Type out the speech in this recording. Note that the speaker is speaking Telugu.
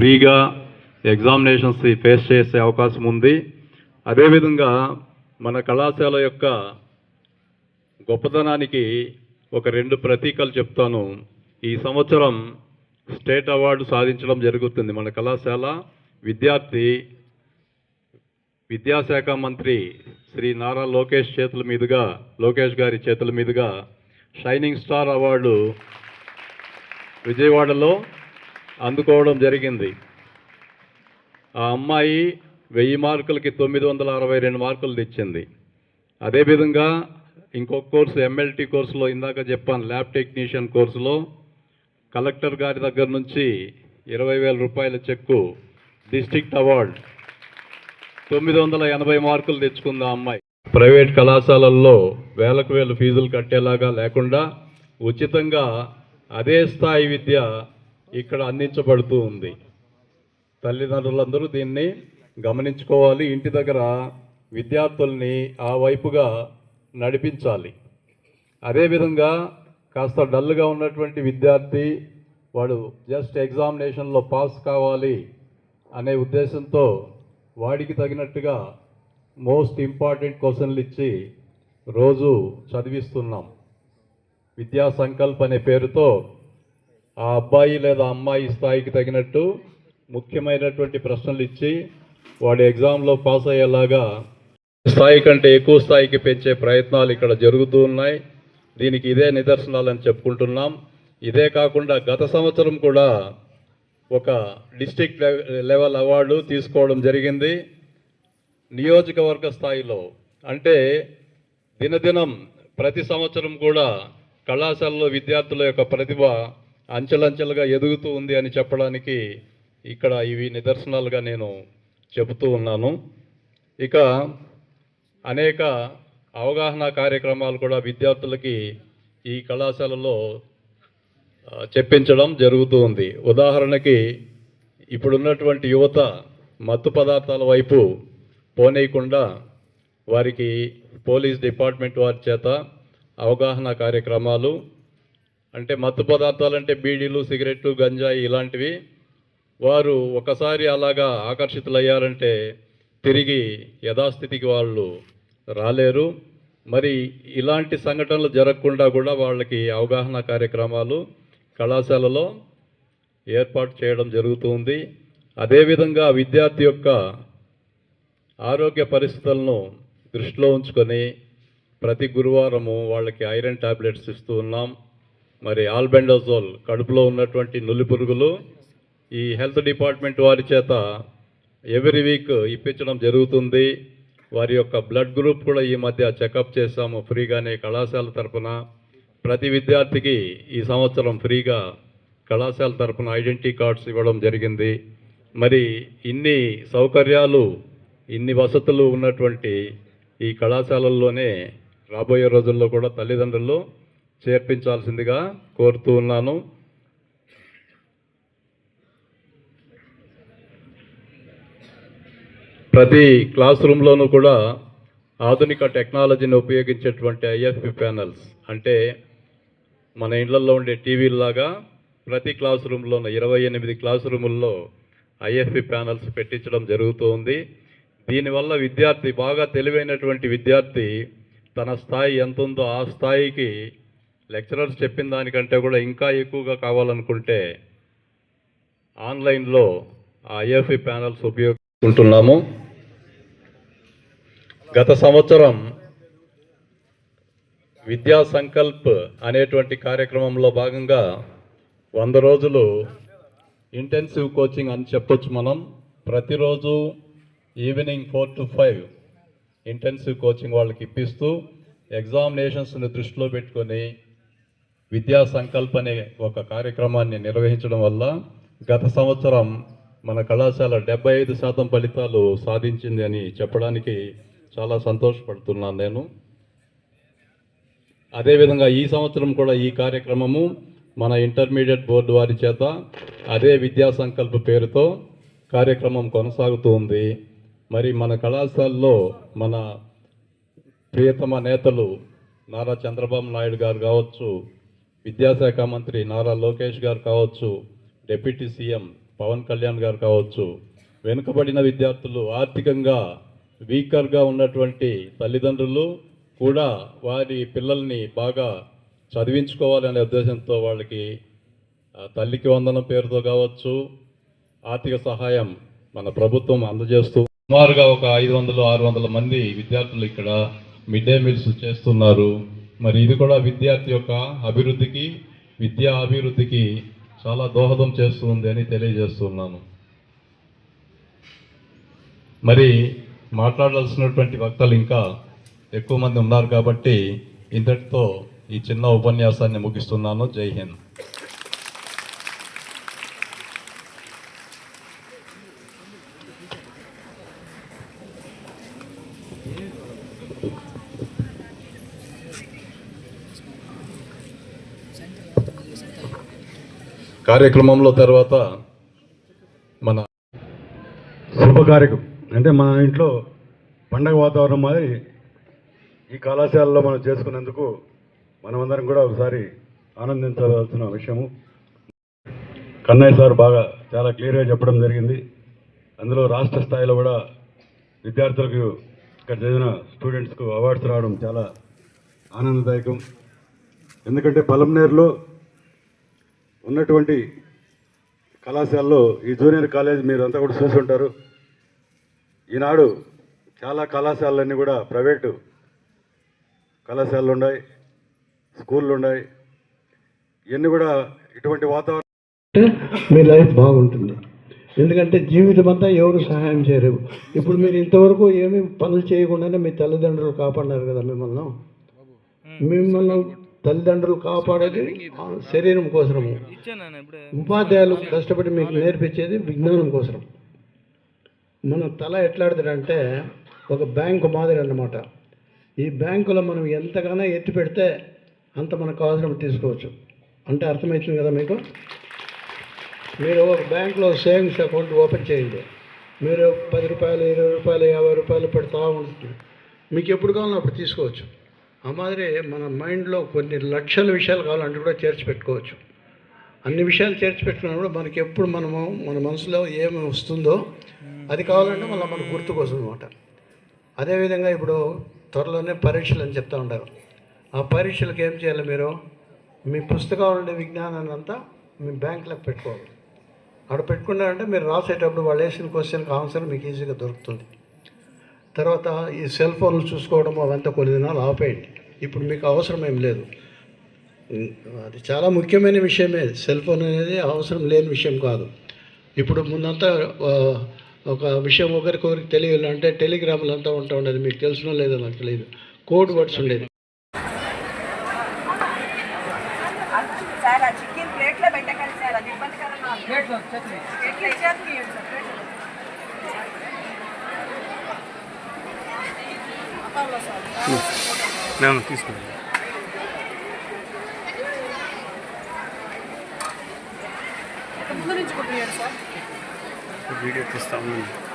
ఫ్రీగా ఎగ్జామినేషన్స్ ఫేస్ చేసే అవకాశం ఉంది. అదేవిధంగా మన కళాశాల యొక్క గొప్పతనానికి ఒక రెండు ప్రతీకలు చెప్తాను. ఈ సంవత్సరం స్టేట్ అవార్డు సాధించడం జరుగుతుంది. మన కళాశాల విద్యార్థి విద్యాశాఖ మంత్రి శ్రీ నారా లోకేష్ చేతుల మీదుగా లోకేష్ గారి చేతుల మీదుగా షైనింగ్ స్టార్ అవార్డు విజయవాడలో అందుకోవడం జరిగింది. ఆ అమ్మాయి వెయ్యి మార్కులకి తొమ్మిది వందల అరవై రెండు మార్కులు తెచ్చింది. అదేవిధంగా ఇంకొక కోర్సు ఎంఎల్టీ కోర్సులో ఇందాక చెప్పాను ల్యాబ్ టెక్నీషియన్ కోర్సులో కలెక్టర్ గారి దగ్గర నుంచి ఇరవై వేల రూపాయల చెక్కు డిస్ట్రిక్ట్ అవార్డ్. తొమ్మిది వందల ఎనభై మార్కులు తెచ్చుకుంది ఆ అమ్మాయి. ప్రైవేట్ కళాశాలల్లో వేలకు వేలు ఫీజులు కట్టేలాగా లేకుండా ఉచితంగా అదే స్థాయి విద్య ఇక్కడ అందించబడుతూ ఉంది. తల్లిదండ్రులందరూ దీన్ని గమనించుకోవాలి. ఇంటి దగ్గర విద్యార్థుల్ని ఆ వైపుగా నడిపించాలి. అదేవిధంగా కాస్త డల్గా ఉన్నటువంటి విద్యార్థి వాడు జస్ట్ ఎగ్జామినేషన్లో పాస్ కావాలి అనే ఉద్దేశంతో వాడికి తగినట్టుగా మోస్ట్ ఇంపార్టెంట్ క్వశ్చన్లు ఇచ్చి రోజు చదివిస్తున్నాం. విద్యా సంకల్ప్ అనే పేరుతో ఆ అబ్బాయి లేదా అమ్మాయి స్థాయికి తగినట్టు ముఖ్యమైనటువంటి ప్రశ్నలు ఇచ్చి వాడి ఎగ్జామ్లో పాస్ అయ్యేలాగా స్థాయి కంటే ఎక్కువ స్థాయికి పెంచే ప్రయత్నాలు ఇక్కడ జరుగుతూ ఉన్నాయి. దీనికి ఇదే నిదర్శనాలని చెప్పుకుంటున్నాం. ఇదే కాకుండా గత సంవత్సరం కూడా ఒక డిస్టిక్ లెవెల్ అవార్డు తీసుకోవడం జరిగింది. నియోజకవర్గ స్థాయిలో అంటే దినదినం ప్రతి సంవత్సరం కూడా కళాశాలలో విద్యార్థుల యొక్క ప్రతిభ అంచెలంచెలుగా ఎదుగుతూ ఉంది అని చెప్పడానికి ఇక్కడ ఇవి నిదర్శనాలుగా నేను చెబుతూ ఉన్నాను. ఇక అనేక అవగాహన కార్యక్రమాలు కూడా విద్యార్థులకి ఈ కళాశాలలో చెప్పించడం జరుగుతూ ఉంది. ఉదాహరణకి ఇప్పుడున్నటువంటి యువత మత్తు పదార్థాల వైపు పోనీయకుండా వారికి పోలీస్ డిపార్ట్మెంట్ వారి చేత అవగాహన కార్యక్రమాలు అంటే మత్తు పదార్థాలు అంటే బీడీలు సిగరెట్లు గంజాయి ఇలాంటివి. వారు ఒకసారి అలాగా ఆకర్షితులయ్యారంటే తిరిగి యథాస్థితికి వాళ్ళు రాలేరు. మరి ఇలాంటి సంఘటనలు జరగకుండా కూడా వాళ్ళకి అవగాహన కార్యక్రమాలు కళాశాలలో ఏర్పాటు చేయడం జరుగుతుంది అదేవిధంగా విద్యార్థి యొక్క ఆరోగ్య పరిస్థితులను దృష్టిలో ఉంచుకొని ప్రతి గురువారము వాళ్ళకి ఐరన్ టాబ్లెట్స్ ఇస్తూ ఉన్నాం. మరి ఆల్బెండోజోల్ కడుపులో ఉన్నటువంటి నులి పురుగులు ఈ హెల్త్ డిపార్ట్మెంట్ వారి చేత ఎవ్రీ వీక్ ఇప్పించడం జరుగుతుంది. వారి యొక్క బ్లడ్ గ్రూప్ కూడా ఈ మధ్య చెకప్ చేశాము ఫ్రీగానే కళాశాల తరఫున ప్రతి విద్యార్థికి ఈ సంవత్సరం ఫ్రీగా కళాశాల తరఫున ఐడెంటిటీ కార్డ్స్ ఇవ్వడం జరిగింది. మరి ఇన్ని సౌకర్యాలు ఇన్ని వసతులు ఉన్నటువంటి ఈ కళాశాలల్లోనే రాబోయే రోజుల్లో కూడా తల్లిదండ్రులు చేర్పించాల్సిందిగా కోరుతూ ఉన్నాను. ప్రతి క్లాస్ రూమ్లోనూ కూడా ఆధునిక టెక్నాలజీని ఉపయోగించేటువంటి ఐఎఫ్పి ప్యానల్స్. అంటే మన ఇళ్ళలో ఉండే టీవీలాగా ప్రతి క్లాస్ రూమ్లోనూ ఇరవై ఎనిమిది క్లాస్ రూముల్లో ఐఎఫ్పి ప్యానల్స్ పెట్టించడం జరుగుతూ ఉంది. దీనివల్ల విద్యార్థి బాగా తెలివైనటువంటి విద్యార్థి తన స్థాయి ఎంత ఉందో ఆ స్థాయికి లెక్చరర్స్ చెప్పిన దానికంటే కూడా ఇంకా ఎక్కువగా కావాలనుకుంటే ఆన్లైన్లో ఆ ఐఎఫ్ఈ ప్యానల్స్ ఉపయోగించుకుంటున్నాము. గత సంవత్సరం విద్యా సంకల్ప్ అనేటువంటి కార్యక్రమంలో భాగంగా వంద రోజులు ఇంటెన్సివ్ కోచింగ్ అని చెప్పొచ్చు మనం. ప్రతిరోజు evening four to five intensive coaching వాళ్ళకి ఇప్పిస్తూ ఎగ్జామినేషన్స్ని దృష్టిలో పెట్టుకొని విద్యా సంకల్ప అనే ఒక కార్యక్రమాన్ని నిర్వహించడం వల్ల గత సంవత్సరం మన కళాశాల డెబ్బై ఐదు శాతం ఫలితాలు సాధించింది అని చెప్పడానికి చాలా సంతోషపడుతున్నాను నేను. అదేవిధంగా ఈ సంవత్సరం కూడా ఈ కార్యక్రమము మన ఇంటర్మీడియట్ బోర్డు వారి చేత అదే విద్యా సంకల్ప పేరుతో కార్యక్రమం కొనసాగుతూ ఉంది. మరి మన కళాశాలలో మన ప్రియతమ నేతలు నారా చంద్రబాబు నాయుడు గారు కావచ్చు విద్యాశాఖ మంత్రి నారా లోకేష్ గారు కావచ్చు డిప్యూటీ సీఎం పవన్ కళ్యాణ్ గారు కావచ్చు వెనుకబడిన విద్యార్థులు ఆర్థికంగా వీకర్గా ఉన్నటువంటి తల్లిదండ్రులు కూడా వారి పిల్లల్ని బాగా చదివించుకోవాలనే ఉద్దేశంతో వాళ్ళకి తల్లికి వందనం పేరుతో కావచ్చు ఆర్థిక సహాయం మన ప్రభుత్వం అందజేస్తూ సుమారుగా ఒక ఐదు వందలు ఆరు వందల మంది విద్యార్థులు ఇక్కడ మిడ్ డే మీల్స్ చేస్తున్నారు. మరి ఇది కూడా విద్యార్థి యొక్క అభివృద్ధికి విద్యా అభివృద్ధికి చాలా దోహదం చేస్తుంది అని తెలియజేస్తున్నాను. మరి మాట్లాడాల్సినటువంటి వక్తలు ఇంకా ఎక్కువ మంది ఉన్నారు కాబట్టి ఇంతటితో ఈ చిన్న ఉపన్యాసాన్ని ముగిస్తున్నాను. జై హింద్. కార్యక్రమంలో తర్వాత మన శుభ కార్యక్రమం అంటే మన ఇంట్లో పండగ వాతావరణం మాదిరి ఈ కళాశాలలో మనం చేసుకునేందుకు మనమందరం కూడా ఒకసారి ఆనందించవలసిన విషయము. కన్నయ్య సార్ బాగా చాలా క్లియర్గా చెప్పడం జరిగింది. అందులో రాష్ట్ర స్థాయిలో కూడా విద్యార్థులకు ఇక్కడ చదివిన స్టూడెంట్స్కు అవార్డ్స్ రావడం చాలా ఆనందదాయకం. ఎందుకంటే పలంనేరులో ఉన్నటువంటి కళాశాలలో ఈ జూనియర్ కాలేజ్ మీరు అంతా కూడా చూసి ఉంటారు. ఈనాడు చాలా కళాశాలలన్నీ కూడా ప్రైవేటు కళాశాలలు ఉన్నాయి స్కూళ్ళు ఉన్నాయి ఇవన్నీ కూడా ఇటువంటి వాతావరణం మీ లైఫ్ బాగుంటుంది. ఎందుకంటే జీవితం అంతా ఎవరు సహాయం చేయలేరు ఇప్పుడు మీరు ఇంతవరకు ఏమీ పనులు చేయకుండానే మీ తల్లిదండ్రులు కాపాడినారు కదా మిమ్మల్ని. మిమ్మల్ని తల్లిదండ్రులు కాపాడేది శరీరం కోసము ఉపాధ్యాయులు కష్టపడి మీకు నేర్పించేది విజ్ఞానం కోసం మన తల ఎట్లాడుతుందంటే ఒక బ్యాంకు మాదిరి అన్నమాట. ఈ బ్యాంకులో మనం ఎంతగానో ఎత్తి పెడితే అంత మనకు అవసరం తీసుకోవచ్చు. అంటే అర్థమవుతుంది కదా మీకు? మీరు ఒక బ్యాంక్లో సేవింగ్స్ అకౌంట్ ఓపెన్ చేయండి. మీరు పది రూపాయలు ఇరవై రూపాయలు యాభై రూపాయలు పెడతా ఉంటుంది మీకు ఎప్పుడు కావాలో అప్పుడు తీసుకోవచ్చు. ఆ మాదిరి మన మైండ్లో కొన్ని లక్షల విషయాలు కావాలంటే కూడా చేర్చి పెట్టుకోవచ్చు అన్ని విషయాలు చేర్చి పెట్టుకున్నప్పుడు మనకి ఎప్పుడు మనము మన మనసులో ఏమి వస్తుందో అది కావాలంటే మళ్ళీ మనకు గుర్తు అనమాట అదేవిధంగా ఇప్పుడు త్వరలోనే పరీక్షలు అని చెప్తా ఉంటారు. ఆ పరీక్షలకు ఏం చేయాలి మీరు? మీ పుస్తకాలు ఉండే విజ్ఞానాన్ని అంతా మీ బ్యాంకులకు పెట్టుకోవాలి. అక్కడ పెట్టుకున్నారంటే మీరు రాసేటప్పుడు వాళ్ళు వేసిన క్వశ్చన్కి ఆన్సర్ మీకు ఈజీగా దొరుకుతుంది. తర్వాత ఈ సెల్ ఫోన్లు చూసుకోవడం అవంతా కొన్ని దినాలు ఆపేయండి. ఇప్పుడు మీకు అవసరం ఏం లేదు. అది చాలా ముఖ్యమైన విషయమే. సెల్ ఫోన్ అనేది అవసరం లేని విషయం కాదు. ఇప్పుడు ముందంతా ఒక విషయం ఒకరికొకరికి తెలియాలంటే టెలిగ్రాములు అంతా ఉంటా ఉండేది. మీకు తెలిసినో లేదో నాకు తెలియదు. కోడ్ వర్డ్స్ ఉండేది సార్ ఆ చికెన్ ప్లేట్లో పెట్టకండి సార్ అది ఇబ్బందికరంగా ఉంది ప్లేట్లో ప్లేట్లో ఇచ్చేది ఇవ్వండి సార్ ప్లేట్లో. అప్పట్లో సార్ నేను తీసుకున్నాను వీడియో తీస్తా ఉన్నాను